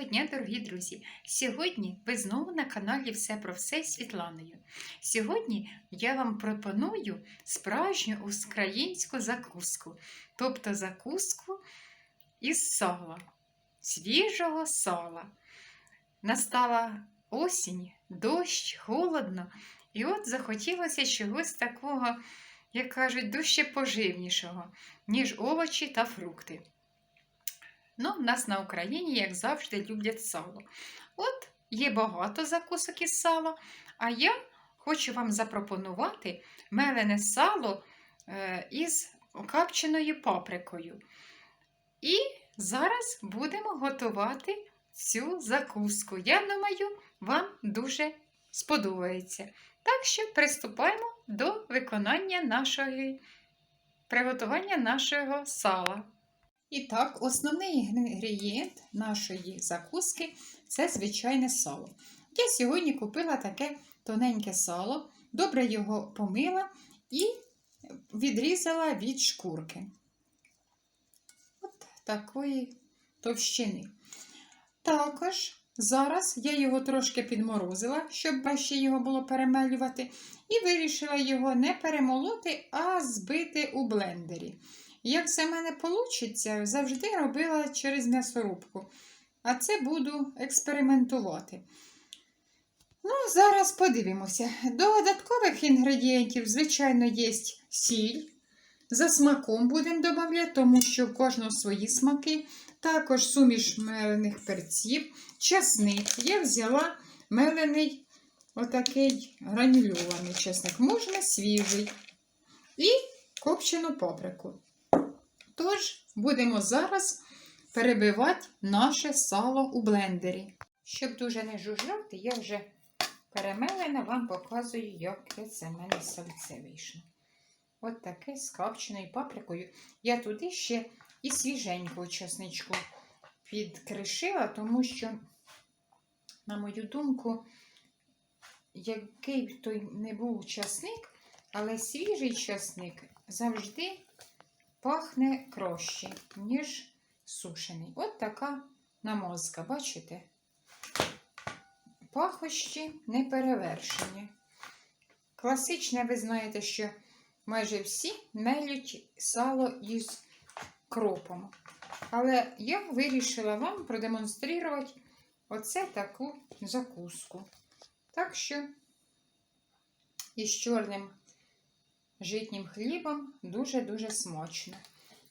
Доброго дня, дорогі друзі! Сьогодні ви знову на каналі Все про все з Світланою. Сьогодні я вам пропоную справжню українську закуску, тобто закуску із сала, свіжого сала. Настала осінь, дощ, холодно, і от захотілося чогось такого, як кажуть, дужче поживнішого, ніж овочі та фрукти. Ну, в нас на Україні, як завжди, люблять сало. От є багато закусок із сала, а я хочу вам запропонувати мелене сало е, із окапченою паприкою. І зараз будемо готувати цю закуску. Я думаю, вам дуже сподобається. Так що приступаємо до виконання нашої приготування нашого сала. І так, основний інгредієнт нашої закуски це звичайне сало. Я сьогодні купила таке тоненьке сало, добре його помила і відрізала від шкурки. От такої товщини. Також зараз я його трошки підморозила, щоб краще його було перемелювати, і вирішила його не перемолоти, а збити у блендері. Як це в мене вийде, завжди робила через м'ясорубку. А це буду експериментувати. Ну, зараз подивимося. До додаткових інгредієнтів, звичайно, є сіль. За смаком будемо додавати, тому що в кожного свої смаки. Також суміш мелених перців, часник. Я взяла мелений отакий гранульований часник, можна свіжий. І копчену паприку. Тож, будемо зараз перебивати наше сало у блендері. Щоб дуже не жужжати, я вже перемелена, вам показую, яке це в мене сальце вийшло. От таке з копченою паприкою. Я туди ще і свіженького чесничку підкришила, тому що, на мою думку, який б той не був часник, але свіжий часник завжди пахне краще, ніж сушений. От така намазка, бачите? Пахощі не перевершені. Класичне, ви знаєте, що майже всі мелють сало із кропом. Але я вирішила вам продемонструвати оце таку закуску. Так що із чорним житнім хлібом дуже-дуже смачно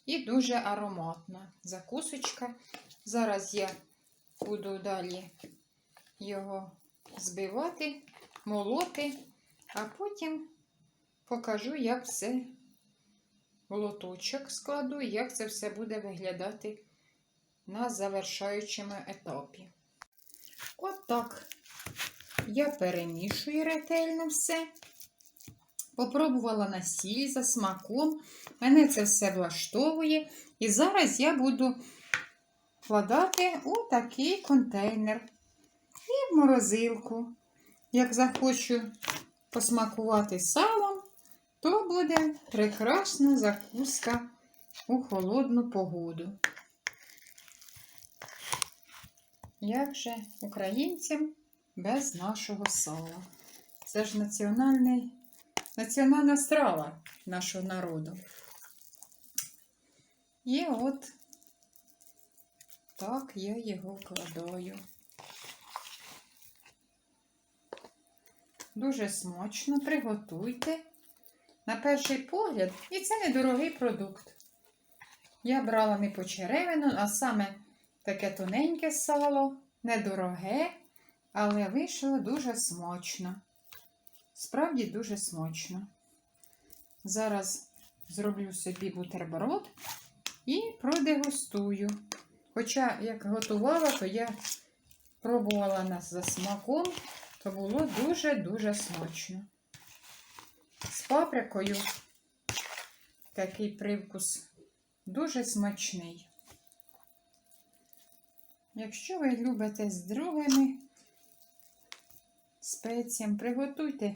і дуже ароматна закусочка. Зараз я буду далі його збивати, молоти, а потім покажу, як все в лоточок складу як це все буде виглядати на завершаючому етапі. От так я перемішую ретельно все. Попробувала на сіль за смаком. Мене це все влаштовує. І зараз я буду вкладати у такий контейнер і в морозилку. Як захочу посмакувати салом, то буде прекрасна закуска у холодну погоду. Як же українцям без нашого сала? Це ж національний національна страва нашого народу. І от так я його вкладаю. Дуже смачно приготуйте. На перший погляд, і це недорогий продукт. Я брала не почеревину, а саме таке тоненьке сало, недороге, але вийшло дуже смачно. Справді дуже смачно. Зараз зроблю собі бутерброд і продегустую. Хоча, як готувала, то я пробувала нас за смаком, то було дуже-дуже смачно. З паприкою такий привкус дуже смачний. Якщо ви любите з другими спеціям, приготуйте.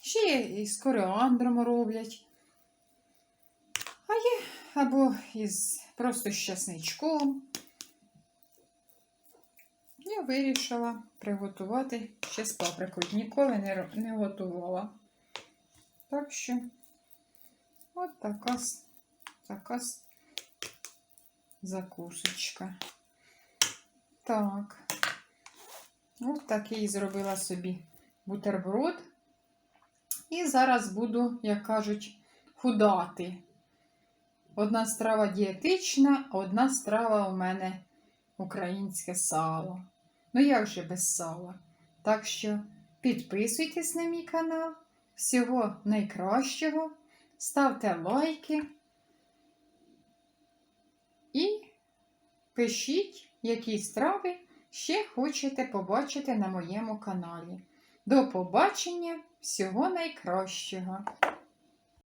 Ще є із коріандром роблять. А є або із просто з часничком. Я вирішила приготувати ще з паприкою. Ніколи не, не готувала. Так що, от така, така закусочка. Так. Ось такий зробила собі бутерброд. І зараз буду, як кажуть, худати. Одна страва дієтична, а одна страва у мене українське сало. Ну як же без сала? Так що підписуйтесь на мій канал. Всього найкращого. Ставте лайки. І пишіть, які страви ще хочете побачити на моєму каналі. До побачення! Всього найкращого!